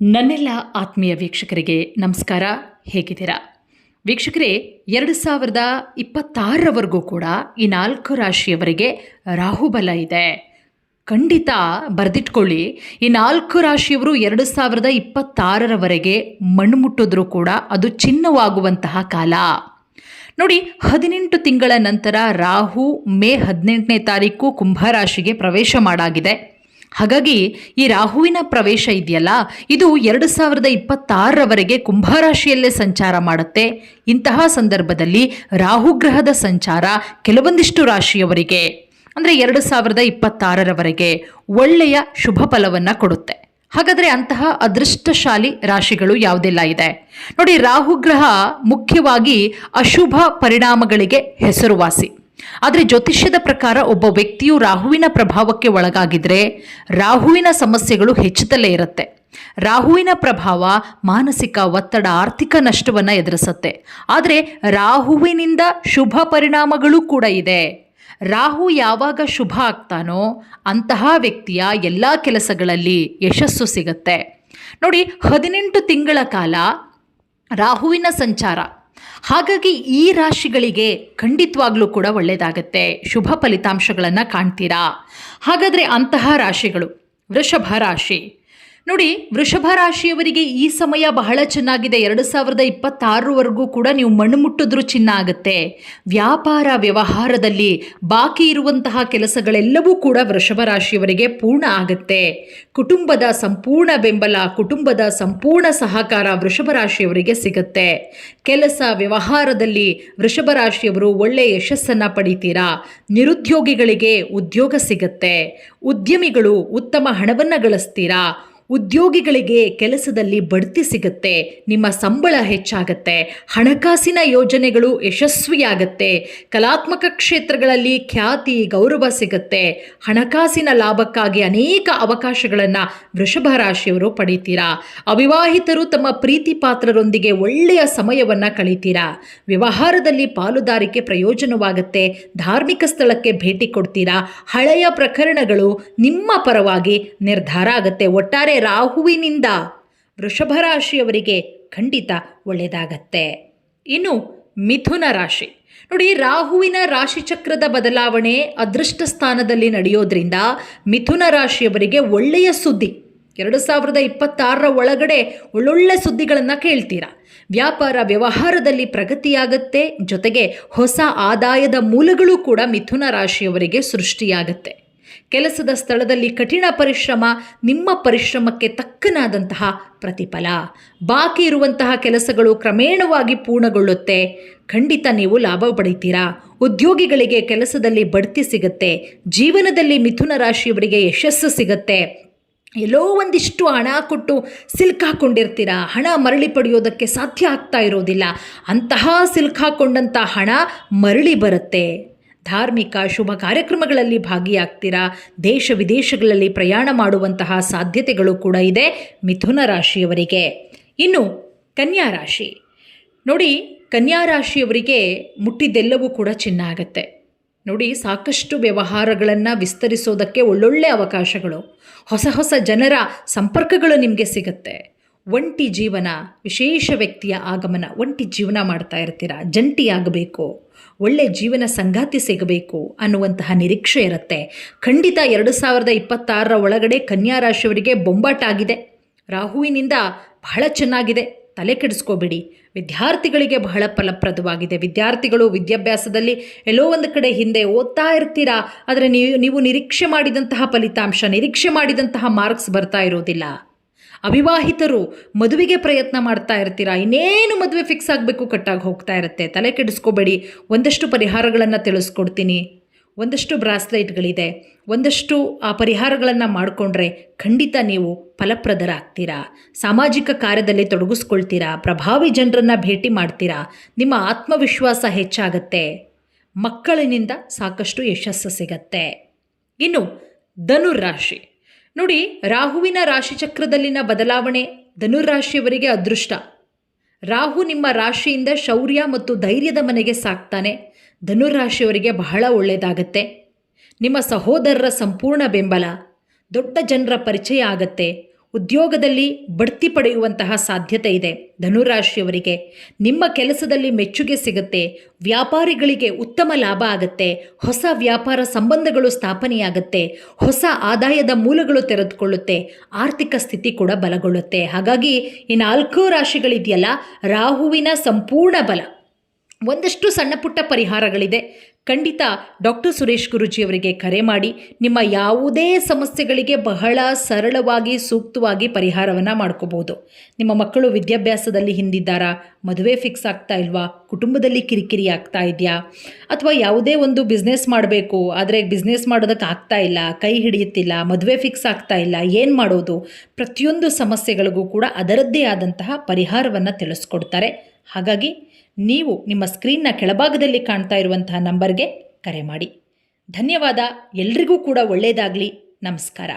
ನನ್ನೆಲ್ಲ ಆತ್ಮೀಯ ವೀಕ್ಷಕರಿಗೆ ನಮಸ್ಕಾರ. ಹೇಗಿದ್ದೀರಾ? ವೀಕ್ಷಕರೇ, ಎರಡು ಸಾವಿರದ ಇಪ್ಪತ್ತಾರರವರೆಗೂ ಕೂಡ ಈ ನಾಲ್ಕು ರಾಶಿಯವರಿಗೆ ರಾಹುಬಲ ಇದೆ. ಖಂಡಿತ ಬರೆದಿಟ್ಕೊಳ್ಳಿ. ಈ ನಾಲ್ಕು ರಾಶಿಯವರು ಎರಡು ಸಾವಿರದ ಇಪ್ಪತ್ತಾರರವರೆಗೆ ಮಣ್ಣು ಮುಟ್ಟಿದ್ರೂ ಕೂಡ ಅದು ಚಿನ್ನವಾಗುವಂತಹ ಕಾಲ. ನೋಡಿ, ಹದಿನೆಂಟು ತಿಂಗಳ ನಂತರ ರಾಹು ಮೇ ಹದಿನೆಂಟನೇ ತಾರೀಕು ಕುಂಭರಾಶಿಗೆ ಪ್ರವೇಶ ಮಾಡಾಗಿದೆ. ಹಾಗಾಗಿ ಈ ರಾಹುವಿನ ಪ್ರವೇಶ ಇದೆಯಲ್ಲ, ಇದು ಎರಡು ಸಾವಿರದ ಇಪ್ಪತ್ತಾರರವರೆಗೆ ಕುಂಭರಾಶಿಯಲ್ಲೇ ಸಂಚಾರ ಮಾಡುತ್ತೆ. ಇಂತಹ ಸಂದರ್ಭದಲ್ಲಿ ರಾಹುಗ್ರಹದ ಸಂಚಾರ ಕೆಲವೊಂದಿಷ್ಟು ರಾಶಿಯವರಿಗೆ, ಅಂದರೆ ಎರಡು ಸಾವಿರದ ಇಪ್ಪತ್ತಾರರವರೆಗೆ ಒಳ್ಳೆಯ ಶುಭ ಫಲವನ್ನು ಕೊಡುತ್ತೆ. ಹಾಗಾದರೆ ಅಂತಹ ಅದೃಷ್ಟಶಾಲಿ ರಾಶಿಗಳು ಯಾವುದೆಲ್ಲ ಇದೆ? ನೋಡಿ ರಾಹುಗ್ರಹ ಮುಖ್ಯವಾಗಿ ಅಶುಭ ಪರಿಣಾಮಗಳಿಗೆ ಹೆಸರುವಾಸಿ. ಆದರೆ ಜ್ಯೋತಿಷ್ಯದ ಪ್ರಕಾರ ಒಬ್ಬ ವ್ಯಕ್ತಿಯು ರಾಹುವಿನ ಪ್ರಭಾವಕ್ಕೆ ಒಳಗಾಗಿದ್ರೆ ರಾಹುವಿನ ಸಮಸ್ಯೆಗಳು ಹೆಚ್ಚುತ್ತಲೇ ಇರುತ್ತೆ. ರಾಹುವಿನ ಪ್ರಭಾವ ಮಾನಸಿಕ ಒತ್ತಡ, ಆರ್ಥಿಕ ನಷ್ಟವನ್ನು ಎದುರಿಸುತ್ತೆ. ಆದರೆ ರಾಹುವಿನಿಂದ ಶುಭ ಪರಿಣಾಮಗಳು ಕೂಡ ಇದೆ. ರಾಹು ಯಾವಾಗ ಶುಭ ಆಗ್ತಾನೋ ಅಂತಹ ವ್ಯಕ್ತಿಯ ಎಲ್ಲ ಕೆಲಸಗಳಲ್ಲಿ ಯಶಸ್ಸು ಸಿಗುತ್ತೆ. ನೋಡಿ, ಹದಿನೆಂಟು ತಿಂಗಳ ಕಾಲ ರಾಹುವಿನ ಸಂಚಾರ. ಹಾಗಾಗಿ ಈ ರಾಶಿಗಳಿಗೆ ಖಂಡಿತವಾಗ್ಲೂ ಕೂಡ ಒಳ್ಳೆಯದಾಗತ್ತೆ ಶುಭ ಫಲಿತಾಂಶಗಳನ್ನು ಕಾಣ್ತೀರಾ? ಹಾಗಾದರೆ ಅಂತಹ ರಾಶಿಗಳು ವೃಷಭ ರಾಶಿ ನೋಡಿ, ವೃಷಭ ರಾಶಿಯವರಿಗೆ ಈ ಸಮಯ ಬಹಳ ಚೆನ್ನಾಗಿದೆ. ಎರಡು ಸಾವಿರದ ಇಪ್ಪತ್ತಾರರವರೆಗೂ ಕೂಡ ನೀವು ಮಣ್ಣು ಮುಟ್ಟಿದ್ರೂ ಚಿನ್ನ ಆಗುತ್ತೆ. ವ್ಯಾಪಾರ ವ್ಯವಹಾರದಲ್ಲಿ ಬಾಕಿ ಇರುವಂತಹ ಕೆಲಸಗಳೆಲ್ಲವೂ ಕೂಡ ವೃಷಭ ರಾಶಿಯವರಿಗೆ ಪೂರ್ಣ ಆಗುತ್ತೆ. ಕುಟುಂಬದ ಸಂಪೂರ್ಣ ಬೆಂಬಲ, ಕುಟುಂಬದ ಸಂಪೂರ್ಣ ಸಹಕಾರ ವೃಷಭ ರಾಶಿಯವರಿಗೆ ಸಿಗುತ್ತೆ. ಕೆಲಸ ವ್ಯವಹಾರದಲ್ಲಿ ವೃಷಭ ರಾಶಿಯವರು ಒಳ್ಳೆಯ ಯಶಸ್ಸನ್ನು ಪಡಿತೀರಾ? ನಿರುದ್ಯೋಗಿಗಳಿಗೆ ಉದ್ಯೋಗ ಸಿಗುತ್ತೆ. ಉದ್ಯಮಿಗಳು ಉತ್ತಮ ಹಣವನ್ನು ಗಳಿಸ್ತೀರಾ? ಉದ್ಯೋಗಿಗಳಿಗೆ ಕೆಲಸದಲ್ಲಿ ಬಡ್ತಿ ಸಿಗುತ್ತೆ, ನಿಮ್ಮ ಸಂಬಳ ಹೆಚ್ಚಾಗತ್ತೆ, ಹಣಕಾಸಿನ ಯೋಜನೆಗಳು ಯಶಸ್ವಿಯಾಗತ್ತೆ, ಕಲಾತ್ಮಕ ಕ್ಷೇತ್ರಗಳಲ್ಲಿ ಖ್ಯಾತಿ, ಗೌರವ ಸಿಗುತ್ತೆ, ಹಣಕಾಸಿನ ಲಾಭಕ್ಕಾಗಿ ಅನೇಕ ಅವಕಾಶಗಳನ್ನು ವೃಷಭ ರಾಶಿಯವರು ಪಡಿತೀರಾ? ಅವಿವಾಹಿತರು ತಮ್ಮ ಪ್ರೀತಿ ಪಾತ್ರರೊಂದಿಗೆ ಒಳ್ಳೆಯ ಸಮಯವನ್ನು ಕಳೀತೀರಾ? ವ್ಯವಹಾರದಲ್ಲಿ ಪಾಲುದಾರಿಕೆ ಪ್ರಯೋಜನವಾಗುತ್ತೆ, ಧಾರ್ಮಿಕ ಸ್ಥಳಕ್ಕೆ ಭೇಟಿ ಕೊಡ್ತೀರಾ? ಹಳೆಯ ಪ್ರಕರಣಗಳು ನಿಮ್ಮ ಪರವಾಗಿ ನಿರ್ಧಾರ ಆಗುತ್ತೆ, ಒಟ್ಟಾರೆ ರಾಹುವಿನಿಂದ ವೃಷಭ ರಾಶಿಯವರಿಗೆ ಖಂಡಿತ ಒಳ್ಳೆಯದಾಗತ್ತೆ. ಇನ್ನು ಮಿಥುನ ರಾಶಿ. ನೋಡಿ, ರಾಹುವಿನ ರಾಶಿಚಕ್ರದ ಬದಲಾವಣೆ ಅದೃಷ್ಟ ಸ್ಥಾನದಲ್ಲಿ ನಡೆಯೋದ್ರಿಂದ ಮಿಥುನ ರಾಶಿಯವರಿಗೆ ಒಳ್ಳೆಯ ಸುದ್ದಿ. ಎರಡು ಸಾವಿರದ ಇಪ್ಪತ್ತಾರರ ಒಳಗಡೆ ಒಳ್ಳೊಳ್ಳೆ ಸುದ್ದಿಗಳನ್ನು ಕೇಳ್ತೀರಾ. ವ್ಯಾಪಾರ ವ್ಯವಹಾರದಲ್ಲಿ ಪ್ರಗತಿಯಾಗತ್ತೆ, ಜೊತೆಗೆ ಹೊಸ ಆದಾಯದ ಮೂಲಗಳು ಕೂಡ ಮಿಥುನ ರಾಶಿಯವರಿಗೆ ಸೃಷ್ಟಿಯಾಗತ್ತೆ. ಕೆಲಸದ ಸ್ಥಳದಲ್ಲಿ ಕಠಿಣ ಪರಿಶ್ರಮ, ನಿಮ್ಮ ಪರಿಶ್ರಮಕ್ಕೆ ತಕ್ಕನಾದಂತಹ ಪ್ರತಿಫಲ. ಬಾಕಿ ಇರುವಂತಹ ಕೆಲಸಗಳು ಕ್ರಮೇಣವಾಗಿ ಪೂರ್ಣಗೊಳ್ಳುತ್ತೆ. ಖಂಡಿತ ನೀವು ಲಾಭ ಪಡಿತೀರಾ? ಉದ್ಯೋಗಿಗಳಿಗೆ ಕೆಲಸದಲ್ಲಿ ಬಡ್ತಿ ಸಿಗುತ್ತೆ. ಜೀವನದಲ್ಲಿ ಮಿಥುನ ರಾಶಿಯವರಿಗೆ ಯಶಸ್ಸು ಸಿಗುತ್ತೆ. ಎಲ್ಲೋ ಒಂದಿಷ್ಟು ಹಣ ಕೊಟ್ಟು ಸಿಲ್ಕಾಕೊಂಡಿರ್ತೀರ ಹಣ ಮರಳಿ ಪಡೆಯೋದಕ್ಕೆ ಸಾಧ್ಯ ಆಗ್ತಾ ಇರೋದಿಲ್ಲ. ಅಂತಹ ಸಿಲ್ಕಾಕೊಂಡಂಥ ಹಣ ಮರಳಿ ಬರುತ್ತೆ. ಧಾರ್ಮಿಕ ಶುಭ ಕಾರ್ಯಕ್ರಮಗಳಲ್ಲಿ ಭಾಗಿಯಾಗ್ತೀರಾ? ದೇಶ ವಿದೇಶಗಳಲ್ಲಿ ಪ್ರಯಾಣ ಮಾಡುವಂತಹ ಸಾಧ್ಯತೆಗಳು ಕೂಡ ಇದೆ ಮಿಥುನ ರಾಶಿಯವರಿಗೆ. ಇನ್ನು ಕನ್ಯಾ ರಾಶಿ. ನೋಡಿ, ಕನ್ಯಾ ರಾಶಿಯವರಿಗೆ ಮುಟ್ಟಿದ್ದೆಲ್ಲವೂ ಕೂಡ ಚಿನ್ನ ಆಗುತ್ತೆ. ನೋಡಿ, ಸಾಕಷ್ಟು ವ್ಯವಹಾರಗಳನ್ನು ವಿಸ್ತರಿಸೋದಕ್ಕೆ ಒಳ್ಳೊಳ್ಳೆ ಅವಕಾಶಗಳು. ಹೊಸ ಹೊಸ ಜನರ ಸಂಪರ್ಕಗಳು ನಿಮಗೆ ಸಿಗುತ್ತೆ. ಒಂಟಿ ಜೀವನ, ವಿಶೇಷ ವ್ಯಕ್ತಿಯ ಆಗಮನ, ಒಂಟಿ ಜೀವನ ಮಾಡ್ತಾ ಇರ್ತೀರ? ಜಂಟಿಯಾಗಬೇಕು ಒಳ್ಳೆ ಜೀವನ ಸಂಗಾತಿ ಸಿಗಬೇಕು ಅನ್ನುವಂತಹ ನಿರೀಕ್ಷೆ ಇರುತ್ತೆ. ಖಂಡಿತ ಎರಡು ಸಾವಿರದ ಇಪ್ಪತ್ತಾರರ ಒಳಗಡೆ ಕನ್ಯಾ ರಾಶಿಯವರಿಗೆ ಬೊಂಬಾಟಾಗಿದೆ ರಾಹುವಿನಿಂದ ಬಹಳ ಚೆನ್ನಾಗಿದೆ. ತಲೆ ಕೆಡಿಸ್ಕೋಬೇಡಿ. ವಿದ್ಯಾರ್ಥಿಗಳಿಗೆ ಬಹಳ ಫಲಪ್ರದವಾಗಿದೆ. ವಿದ್ಯಾರ್ಥಿಗಳು ವಿದ್ಯಾಭ್ಯಾಸದಲ್ಲಿ ಎಲ್ಲೋ ಒಂದು ಕಡೆ ಹಿಂದೆ ಓದ್ತಾ ಇರ್ತೀರಾ? ಆದರೆ ನೀವು ನೀವು ನಿರೀಕ್ಷೆ ಮಾಡಿದಂತಹ ಫಲಿತಾಂಶ, ನಿರೀಕ್ಷೆ ಮಾಡಿದಂತಹ ಮಾರ್ಕ್ಸ್ ಬರ್ತಾ ಇರೋದಿಲ್ಲ. ಅವಿವಾಹಿತರು ಮದುವೆಗೆ ಪ್ರಯತ್ನ ಮಾಡ್ತಾ ಇರ್ತೀರಾ? ಇನ್ನೇನು ಮದುವೆ ಫಿಕ್ಸ್ ಆಗಬೇಕು, ಕಟ್ಟಾಗಿ ಹೋಗ್ತಾ ಇರುತ್ತೆ? ತಲೆ ಕೆಡಿಸ್ಕೋಬೇಡಿ. ಒಂದಷ್ಟು ಪರಿಹಾರಗಳನ್ನು ತಿಳಿಸ್ಕೊಡ್ತೀನಿ. ಒಂದಷ್ಟು ಬ್ರಾಸ್ಲೈಟ್ಗಳಿದೆ. ಒಂದಷ್ಟು ಆ ಪರಿಹಾರಗಳನ್ನು ಮಾಡಿಕೊಂಡ್ರೆ ಖಂಡಿತ ನೀವು ಫಲಪ್ರದರಾಗ್ತೀರಾ? ಸಾಮಾಜಿಕ ಕಾರ್ಯದಲ್ಲಿ ತೊಡಗಿಸ್ಕೊಳ್ತೀರಾ? ಪ್ರಭಾವಿ ಜನರನ್ನು ಭೇಟಿ ಮಾಡ್ತೀರಾ? ನಿಮ್ಮ ಆತ್ಮವಿಶ್ವಾಸ ಹೆಚ್ಚಾಗತ್ತೆ. ಮಕ್ಕಳಿನಿಂದ ಸಾಕಷ್ಟು ಯಶಸ್ಸು ಸಿಗತ್ತೆ. ಇನ್ನು ಧನುರ್ರಾಶಿ ನೋಡಿ, ರಾಹುವಿನ ರಾಶಿಚಕ್ರದಲ್ಲಿನ ಬದಲಾವಣೆ ಧನುರಾಶಿಯವರಿಗೆ ಅದೃಷ್ಟ. ರಾಹು ನಿಮ್ಮ ರಾಶಿಯಿಂದ ಶೌರ್ಯ ಮತ್ತು ಧೈರ್ಯದ ಮನೆಗೆ ಸಾಕ್ತಾನೆ. ಧನುರಾಶಿಯವರಿಗೆ ಬಹಳ ಒಳ್ಳೆಯದಾಗತ್ತೆ ನಿಮ್ಮ ಸಹೋದರರ ಸಂಪೂರ್ಣ ಬೆಂಬಲ. ದೊಡ್ಡ ಜನರ ಪರಿಚಯ ಆಗತ್ತೆ. ಉದ್ಯೋಗದಲ್ಲಿ ಬಡ್ತಿ ಪಡೆಯುವಂತಹ ಸಾಧ್ಯತೆ ಇದೆ. ಧನುರಾಶಿಯವರಿಗೆ ನಿಮ್ಮ ಕೆಲಸದಲ್ಲಿ ಮೆಚ್ಚುಗೆ ಸಿಗುತ್ತೆ, ವ್ಯಾಪಾರಿಗಳಿಗೆ ಉತ್ತಮ ಲಾಭ ಆಗುತ್ತೆ, ಹೊಸ ವ್ಯಾಪಾರ ಸಂಬಂಧಗಳು ಸ್ಥಾಪನೆಯಾಗುತ್ತೆ, ಹೊಸ ಆದಾಯದ ಮೂಲಗಳು ತೆರೆದುಕೊಳ್ಳುತ್ತೆ, ಆರ್ಥಿಕ ಸ್ಥಿತಿ ಕೂಡ ಬಲಗೊಳ್ಳುತ್ತೆ. ಹಾಗಾಗಿ ಈ ನಾಲ್ಕು ರಾಶಿಗಳಿದೆಯಲ್ಲ, ರಾಹುವಿನ ಸಂಪೂರ್ಣ ಬಲ. ಒಂದಷ್ಟು ಸಣ್ಣ ಪುಟ್ಟ ಪರಿಹಾರಗಳಿದೆ. ಖಂಡಿತ ಡಾಕ್ಟರ್ ಸುರೇಶ್ ಗುರುಜಿಯವರಿಗೆ ಕರೆ ಮಾಡಿ ನಿಮ್ಮ ಯಾವುದೇ ಸಮಸ್ಯೆಗಳಿಗೆ ಬಹಳ ಸರಳವಾಗಿ, ಸೂಕ್ತವಾಗಿ ಪರಿಹಾರವನ್ನು ಮಾಡ್ಕೋಬೋದು. ನಿಮ್ಮ ಮಕ್ಕಳು ವಿದ್ಯಾಭ್ಯಾಸದಲ್ಲಿ ಹಿಂದಿದ್ದಾರಾ? ಮದುವೆ ಫಿಕ್ಸ್ ಆಗ್ತಾ ಇಲ್ವಾ? ಕುಟುಂಬದಲ್ಲಿ ಕಿರಿಕಿರಿ ಆಗ್ತಾ ಇದೆಯಾ? ಅಥವಾ ಯಾವುದೇ ಒಂದು ಬಿಸ್ನೆಸ್ ಮಾಡಬೇಕು, ಆದರೆ ಬಿಸ್ನೆಸ್ ಮಾಡೋದಕ್ಕೆ ಆಗ್ತಾ ಇಲ್ಲ, ಕೈ ಹಿಡಿಯುತ್ತಿಲ್ಲ, ಮದುವೆ ಫಿಕ್ಸ್ ಆಗ್ತಾ ಇಲ್ಲ, ಏನು ಮಾಡೋದು? ಪ್ರತಿಯೊಂದು ಸಮಸ್ಯೆಗಳಿಗೂ ಕೂಡ ಅದರದ್ದೇ ಆದಂತಹ ಪರಿಹಾರವನ್ನು ತಿಳಿಸ್ಕೊಡ್ತಾರೆ. ಹಾಗಾಗಿ ನೀವು ನಿಮ್ಮ ಸ್ಕ್ರೀನ್ನ ಕೆಳಭಾಗದಲ್ಲಿ ಕಾಣ್ತಾ ಇರುವಂತಹ ನಂಬರ್ಗೆ ಕರೆ ಮಾಡಿ. ಧನ್ಯವಾದ. ಎಲ್ರಿಗೂ ಕೂಡ ಒಳ್ಳೆಯದಾಗಲಿ ನಮಸ್ಕಾರ.